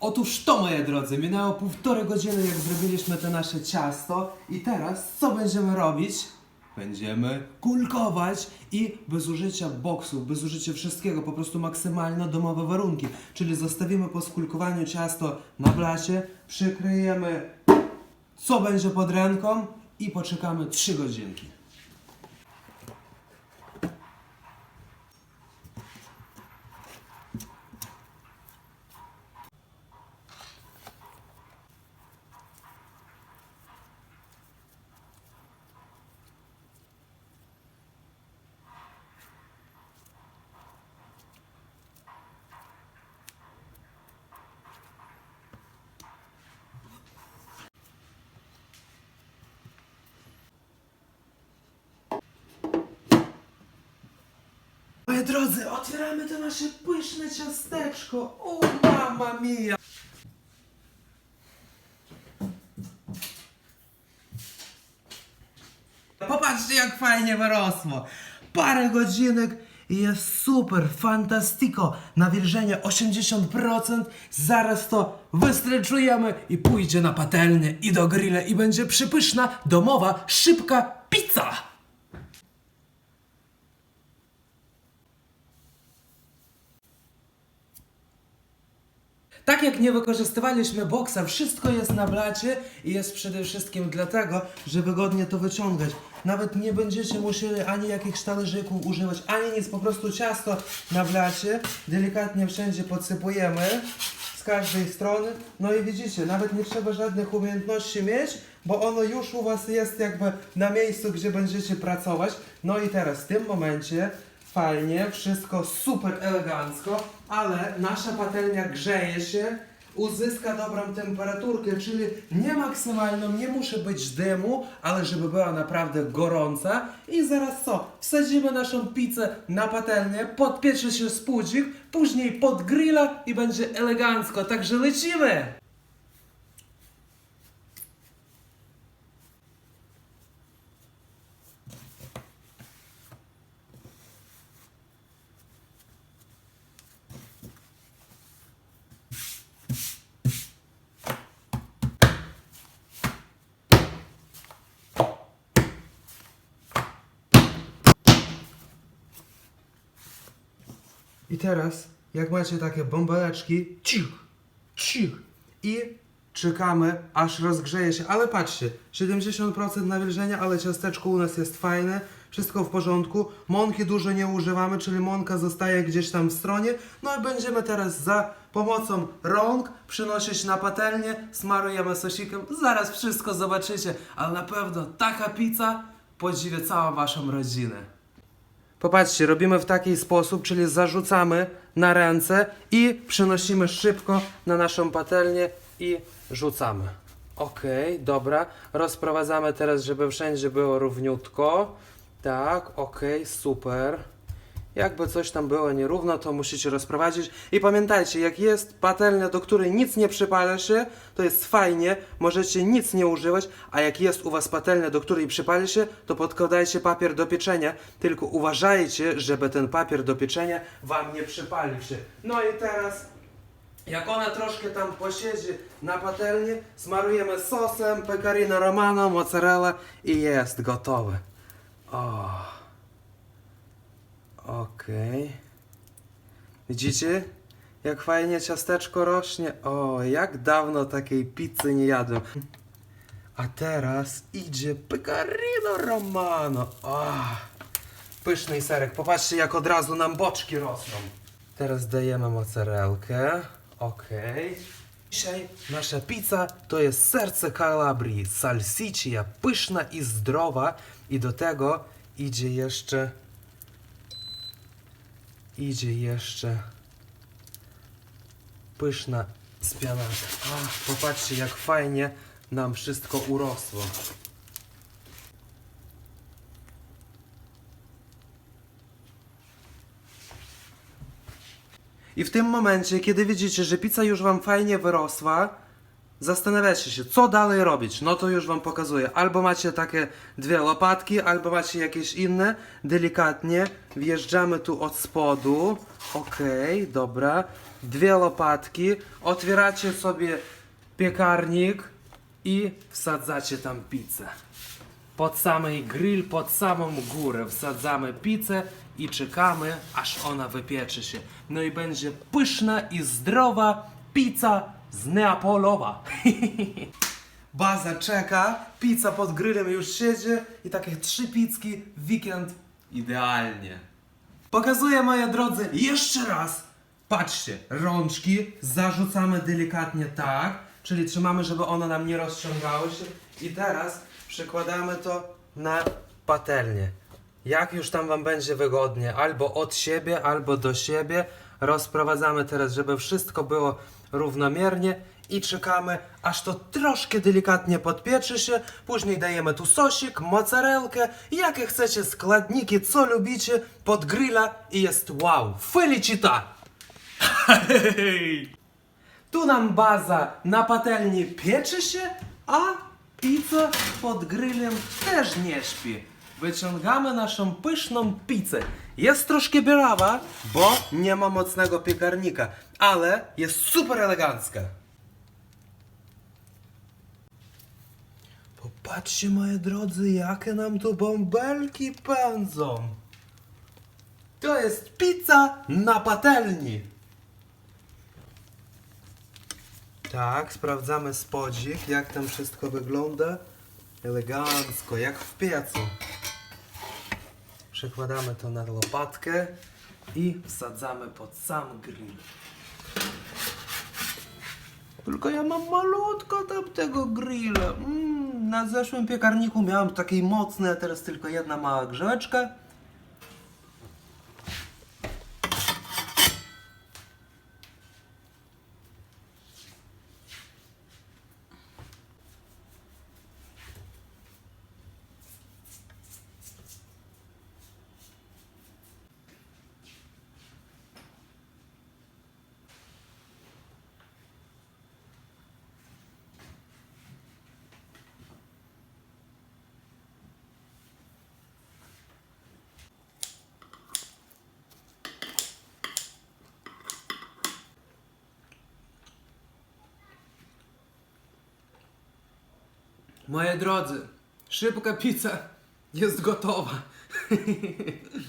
Otóż to, moi drodzy, minęło półtorej godziny, jak zrobiliśmy to nasze ciasto i teraz co będziemy robić? Będziemy kulkować i bez użycia boksu, bez użycia wszystkiego, po prostu maksymalne domowe warunki. Czyli zostawimy po skulkowaniu ciasto na blacie, przykryjemy co będzie pod ręką i poczekamy 3 godzinki. Drodzy, otwieramy to nasze pyszne ciasteczko. O, mama mia! Popatrzcie, jak fajnie wyrosło. Parę godzinek i jest super, fantastiko. Nawilżenie 80%. Zaraz to wystreczujemy i pójdzie na patelnię i do grilla i będzie przypyszna, domowa, szybka pizza. Tak jak nie wykorzystywaliśmy boksa, wszystko jest na blacie i jest przede wszystkim dlatego, że wygodnie to wyciągać. Nawet nie będziecie musieli ani jakichś talerzyków używać, ani nic, po prostu ciasto na blacie. Delikatnie wszędzie podsypujemy z każdej strony. No i widzicie, nawet nie trzeba żadnych umiejętności mieć, bo ono już u Was jest jakby na miejscu, gdzie będziecie pracować. No i teraz w tym momencie fajnie, wszystko super elegancko, ale nasza patelnia grzeje się, uzyska dobrą temperaturkę, czyli nie maksymalną, nie musi być dymu, ale żeby była naprawdę gorąca. I zaraz co? Wsadzimy naszą pizzę na patelnię, podpiecze się spódzik, później pod grilla i będzie elegancko, także lecimy! I teraz, jak macie takie bąbeleczki, cich, cich i czekamy, aż rozgrzeje się. Ale patrzcie, 70% nawilżenia, ale ciasteczko u nas jest fajne, wszystko w porządku. Mąki dużo nie używamy, czyli mąka zostaje gdzieś tam w stronie. No i będziemy teraz za pomocą rąk przynosić na patelnię, smarujemy sosikiem. Zaraz wszystko zobaczycie, ale na pewno taka pizza podziwi całą waszą rodzinę. Popatrzcie, robimy w taki sposób, czyli zarzucamy na ręce i przenosimy szybko na naszą patelnię i rzucamy. Ok, dobra. Rozprowadzamy teraz, żeby wszędzie było równiutko. Tak, ok, super. Jakby coś tam było nierówno, to musicie rozprowadzić. I pamiętajcie, jak jest patelnia, do której nic nie przypala się, to jest fajnie, możecie nic nie używać, a jak jest u Was patelnia, do której przypali się, to podkładajcie papier do pieczenia, tylko uważajcie, żeby ten papier do pieczenia Wam nie przypalił się. No i teraz jak ona troszkę tam posiedzi na patelni, smarujemy sosem, pecorino romano, mozzarella i jest gotowe. O. Okej. Widzicie? Jak fajnie ciasteczko rośnie. O, jak dawno takiej pizzy nie jadłem. A teraz idzie pecorino romano. O, pyszny serek. Popatrzcie, jak od razu nam boczki rosną. Teraz dajemy mozzarellkę. Okej. Dzisiaj nasza pizza to jest serce Kalabrii, salsiccia, pyszna i zdrowa. I do tego idzie jeszcze idzie jeszcze pyszna spianata. Ach, popatrzcie jak fajnie nam wszystko urosło. I w tym momencie, kiedy widzicie, że pizza już wam fajnie wyrosła, zastanawiacie się, co dalej robić, no to już wam pokazuję. Albo macie takie dwie łopatki, albo macie jakieś inne. Delikatnie wjeżdżamy tu od spodu. Okej, dobra. Dwie łopatki. Otwieracie sobie piekarnik i wsadzacie tam pizzę. Pod samej grill, pod samą górę wsadzamy pizzę i czekamy, aż ona wypieczy się. No i będzie pyszna i zdrowa pizza z Neapolowa. Baza czeka, pizza pod grillem już siedzi i takie trzy pizzki weekend idealnie. Pokazuję, moi drodzy, jeszcze raz. Patrzcie, rączki zarzucamy delikatnie tak, czyli trzymamy, żeby one nam nie rozciągały się. I teraz przykładamy to na patelnię. Jak już tam Wam będzie wygodnie, albo od siebie, albo do siebie. Rozprowadzamy teraz, żeby wszystko było równomiernie i czekamy, aż to troszkę delikatnie podpieczy się. Później dajemy tu sosik, mozzarelkę, jakie chcecie składniki, co lubicie pod grilla i jest wow, felicita! Tu nam baza na patelni pieczy się, a pizza pod grillem też nie śpi. Wyciągamy naszą pyszną pizzę. Jest troszkę bielawa, bo nie ma mocnego piekarnika, ale jest super elegancka. Popatrzcie, moi drodzy, jakie nam tu bąbelki pędzą. To jest pizza na patelni. Tak, sprawdzamy spodzik, jak tam wszystko wygląda. Elegancko, jak w piecu. Przekładamy to na lopatkę i wsadzamy pod sam grill. Tylko ja mam malutko tam tego grilla. Mm, na zeszłym piekarniku miałem takiej mocnej, a teraz tylko jedna mała grzałeczka. Moi drodzy, szybka pizza jest gotowa.